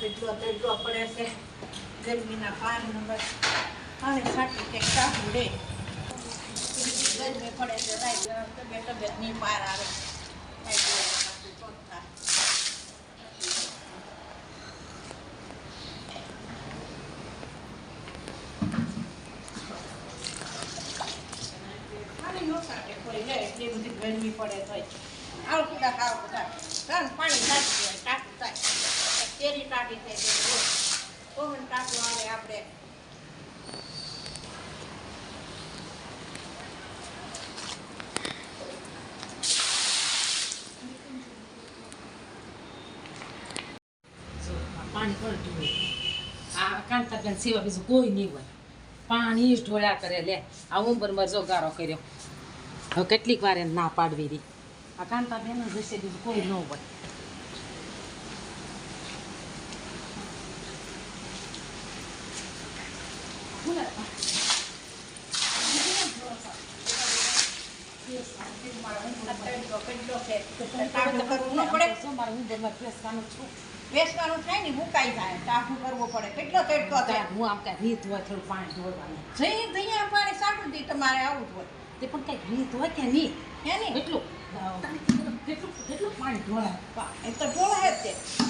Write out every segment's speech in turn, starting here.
કેટલો તેડલો પડે છે ગરમીના પાન નંબર હવે સાટી કે કાઢું રે ગરમી પડે છે રાઈ તબિયત તબિયતની પાર આવે એટલી ગરમી પડે તોય. આવ બધા ખાવ બધા. પાણી નાખી દેવાય ટાટી થઈ ગઈ કોમન ટાંકું આવે પાણી પડતું હોય. આ કાંતાબેન સિવાય બીજું કોઈ નહીં હોય. પાણી ઢોળ્યા કરે. લે, આ ઉંબરમાં જોગારો કર્યો. હવે કેટલીક વાર ના પાડવી રહી. આ કાંતાબેન જ હશે બીજું કોઈ ન હોય આ તેડલો કેટલો છે ટાંકું કરવું ન પડે જો મારા ઉંબરમાં બેસવાનું પડે કેટલો તેડકો થાય હું થોડું પાણી પાણી સાટું દી તમારે આવું જ હોય તે પણ કંઈક રીત હોય કે નહીં હે ને કેટલું કેટલું પાણી ધોળાય જ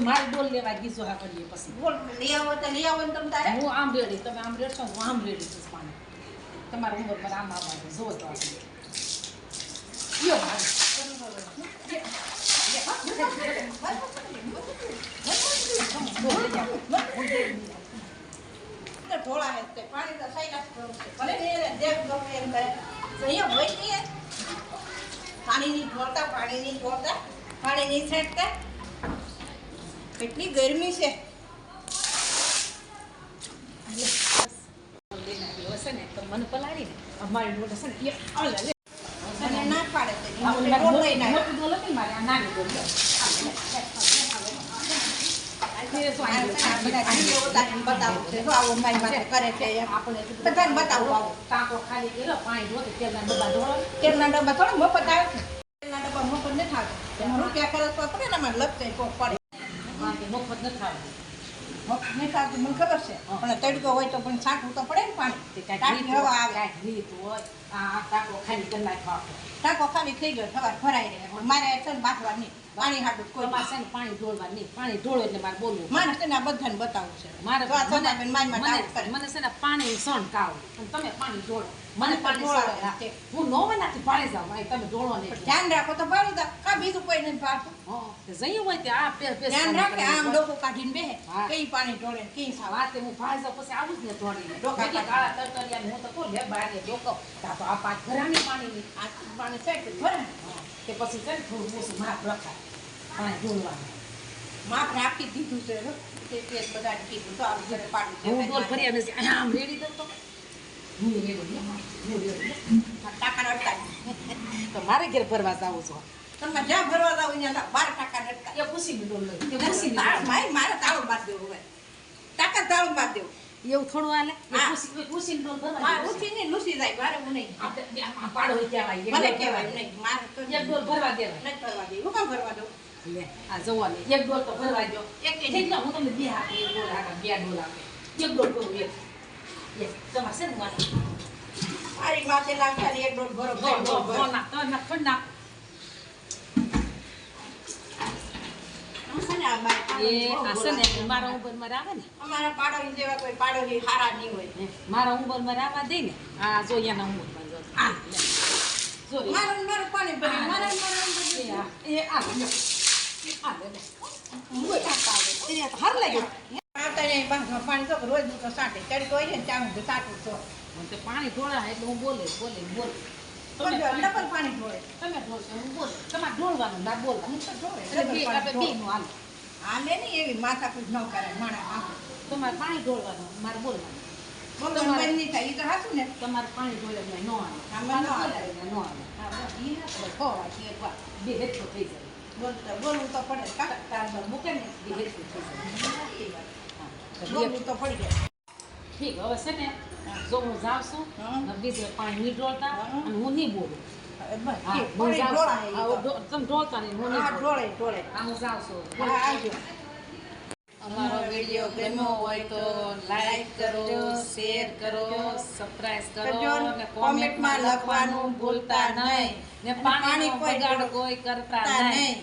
મારે આવે ડોલ લેવા ગીસો કરીએ પછી આવો આવો હું આમ રેડી તમે આમ રેડશો હું આમ રેડી છું પાણી તમારા ઉંમર પર આમ આવવાનું જોવો તો લ્યો મારે. તો ઢોળા હે તે પાણી તો સાઈડા જ ભરવું છે ભલે ને એને જેમ ગમે એમ કરે તો અહીંયા હોય નહીં પાણીની ઢોળતા પાણીની ઢોળતા પાણીની છેંટતા. કેટલી ગરમી છે. મને પલાળીને અમારી ડોલ હશે ને એ ના પાડે આપણે મોટી-. મોટી ને નાની મને ખબર છે પણ તડકો હોય તો પણ છાંટવું તો પડે ને પાણી આવે ટાંકો ખાલી થઈ ગયો સવાર ભરાઈ રહે મારે છે ને બાંધવા નહીં પાણી હાટું કોઈ માસે પાણી ઢોળવા નહીં. પાણી ઢોળો એટલે મારે બોલવું. મારે છે ને આ બધાને બતાવવું છે મારે તો આ સદાબેન મારી માટે. મને- છે ને પાણી સણ કાવ અને તમે પાણી ઢોળો મને પાણી સળે. હા. નો નાથી પાણી જાઉં ભાઈ તમે ઢોળો ને ધ્યાન રાખો તો પાડું દા કા બીજું કોઈ નહીં પાડતું હા જઈ હોય તે આ પે- પે- ધ્યાન રાખે આમ ડોકો કાઢીને બેહે. કઈ પાણી ઢોળે કઈ સા વાતે હું ભાઈ જાઉં પછી આવું જ ને ઢોળીને. ડોકા કાળા તરતરિયાને હું તો કો લે બારે ડોકો. તા તો આ પાંચ ઘરાની પાણીની. આ પાણી છે કે ભરે કે તે પછી છે થોડું ઓછું માપ રખાય પાણી ઢોળવાનું માપ રાખી દીધું છે તે તે કીધું તો આવું ઘરે પાડું છે. હું ડોલ ફરી આવે છે આમ રેડી દઉં તો. હું રેડી દઉં. હું રેડી દઉં. આ ટાંકા નડતા તો મારે ઘેર ફરવા જાવ છો. તમે જ્યાં ભરવા જાવ ત્યાં બાર ટાંકા નડતા એ ખુશીની ડોલ એ ખુશીની તાળ- મારે મારે તાળું બાંધી દેવું હવે ટાકા તાળું બાંધી દેવું. એવું થોડું હાલે? એ હા. ખુશી એ ખુશીની ડોલ ભરવા મારે જેવું છે. ઉઠી ને લૂસી જાય મારે હું નહીં. આપણે બે આ પાડો કહેવાય. મને કહેવાય નહીં. મારે તો દે. એક ડોલ ભરવા દેવાય. નથી ભરવા દે હું કામ ભરવા દઉં? લે આ જોવો ને એક ડોલ તો ભરવા દો એક કે ઠીક હું તમને બે આપે એક ડોલ આપે બે ડોલ આપે. એક ડોલ કરું એક. એક તમારે છે ને મારી માથે લાગતા એક દોઢ ભરો ડોલ ત્રણ ડોલ દોઢ ભરો. ડોલ તો ખંડ ને. મારા ઉંબરમાં આવે ને અમારા પાડોશી જેવા કોઈ પાડોશી હારા નહીં હોય. મારા માં આવવા દે ને. આ જો એના ઉંબરમાં જો. મારું મારું પાણી ભરી મારા મારા એ. આ પાણી ઢોળાય એટલે હું બોલે બોલે બોલે પણ ઢોળે તમે ઢોળશો હું બોલે તમારે ઢોળવાનું ના બોલવાનું હું તો ઢોળે હાલે નહીં એવી માથાકૂટ ન કરે માણા. તમારે પાણી ઢોળવાનું મારે બોલવાનું તમારે- પાણી ઢોળે ન આમાં ન વાર. બે હેઠો થઈ જાય બોલતા બોલવું તો પડે તાર મૂકે ને. હા. તો બે- બોલવું તો પડી જાય ઠીક હવે છે ને જો હું જાઉં છું બીજે પાણી નહીં ઢોળતા હા. અને હું નહીં બોલું તમે ઢોળતા નહીં હું નહીં ડોળે ઢોળે હું જાઉં છું અમારો વીડિયો ગમ્યો હોય તો લાઈક કરો શેર કરો સબસ્ક્રાઇબ કરો. અને કોમેન્ટમાં લખવાનું ભૂલતા નહીં ને પાણી કોઈ બગાડ કોઈ કરતા નહીં.